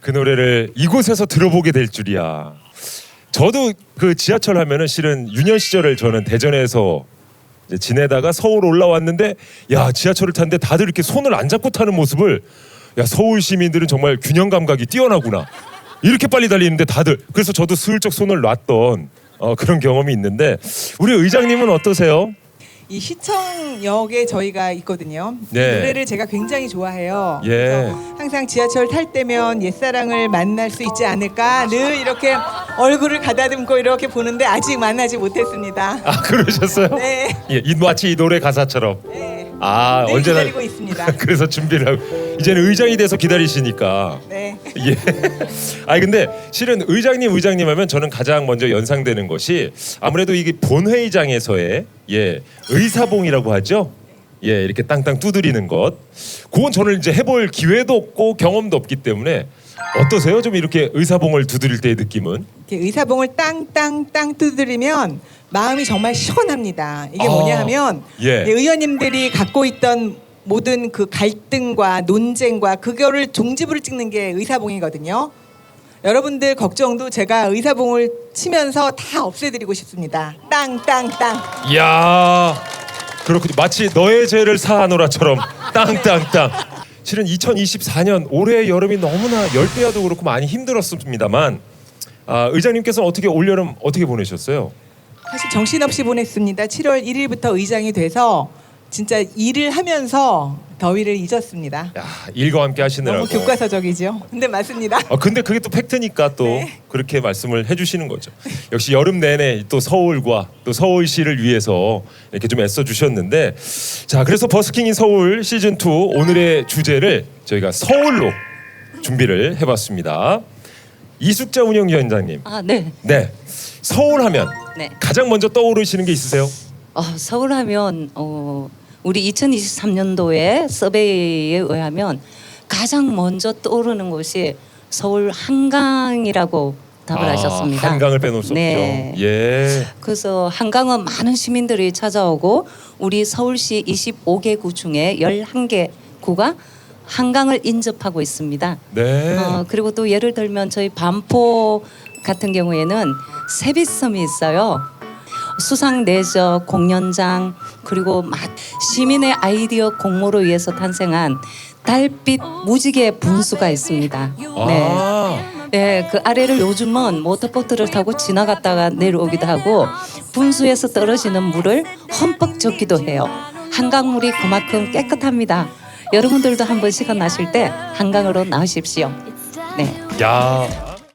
그 노래를 이곳에서 들어보게 될 줄이야. 저도 그 지하철 하면은 실은 유년 시절을 저는 대전에서 이제 지내다가 서울 올라왔는데 야 지하철을 탔는데 다들 이렇게 손을 안 잡고 타는 모습을 야 서울 시민들은 정말 균형 감각이 뛰어나구나 이렇게 빨리 달리는데 다들 그래서 저도 슬쩍 손을 놨던 어, 그런 경험이 있는데 우리 의장님은 어떠세요? 이 시청역에 저희가 있거든요. 네. 이 노래를 제가 굉장히 좋아해요. 예. 그래서 항상 지하철 탈 때면 옛사랑을 만날 수 있지 않을까 늘 이렇게 얼굴을 가다듬고 이렇게 보는데 아직 만나지 못했습니다. 아 그러셨어요? 네. 예, 이 마치 이 노래 가사처럼 네. 아 늘 언제나 기다리고 있습니다. 그래서 준비를 하고 이제는 의장이 돼서 기다리시니까 네. 예. 아니 근데 실은 의장님 의장님 하면 저는 가장 먼저 연상되는 것이 아무래도 이게 본회의장에서의 예 의사봉이라고 하죠. 예 이렇게 땅땅 두드리는 것. 그건 저는 이제 해볼 기회도 없고 경험도 없기 때문에 어떠세요? 좀 이렇게 의사봉을 두드릴 때의 느낌은? 이렇게 의사봉을 땅땅땅 두드리면 마음이 정말 시원합니다. 이게 아, 뭐냐 하면 예. 네, 의원님들이 갖고 있던 모든 그 갈등과 논쟁과 그거를 종지부를 찍는 게 의사봉이거든요. 여러분들 걱정도 제가 의사봉을 치면서 다 없애드리고 싶습니다. 땅땅땅. 이야 그렇군요. 마치 너의 죄를 사하노라처럼 땅땅땅. 실은 2024년 올해 여름이 너무나 열대야도 그렇고 많이 힘들었습니다만 아, 의장님께서는 어떻게 올 여름 어떻게 보내셨어요? 사실 정신없이 보냈습니다. 7월 1일부터 의장이 돼서 진짜 일을 하면서 더위를 잊었습니다. 야 일과 함께 하시느라고. 너무 교과서적이죠. 근데 맞습니다. 아 근데 그게 또 팩트니까 또 네. 그렇게 말씀을 해주시는 거죠. 역시 여름 내내 또 서울과 또 서울시를 위해서 이렇게 좀 애써 주셨는데 자 그래서 버스킹인 서울 시즌 2 오늘의 주제를 저희가 서울로 준비를 해봤습니다. 이숙자 운영위원장님, 아, 네. 네 서울하면 네. 가장 먼저 떠오르시는 게 있으세요? 어, 서울 하면 어, 우리 2023년도에 서베이에 의하면 가장 먼저 떠오르는 곳이 서울 한강이라고 답을 아, 하셨습니다. 한강을 빼놓을 수 네. 없죠. 예. 그래서 한강은 많은 시민들이 찾아오고 우리 서울시 25개 구 중에 11개 구가 한강을 인접하고 있습니다. 네. 어, 그리고 또 예를 들면 저희 반포 같은 경우에는 세빛섬이 있어요. 수상 내적 공연장 그리고 막 시민의 아이디어 공모로 위해서 탄생한 달빛 무지개 분수가 있습니다. 네. 아. 네, 그 아래를 요즘은 모터보트를 타고 지나갔다가 내려오기도 하고 분수에서 떨어지는 물을 흠뻑 젖기도 해요. 한강물이 그만큼 깨끗합니다. 여러분들도 한번 시간 나실 때 한강으로 나오십시오. 네. 야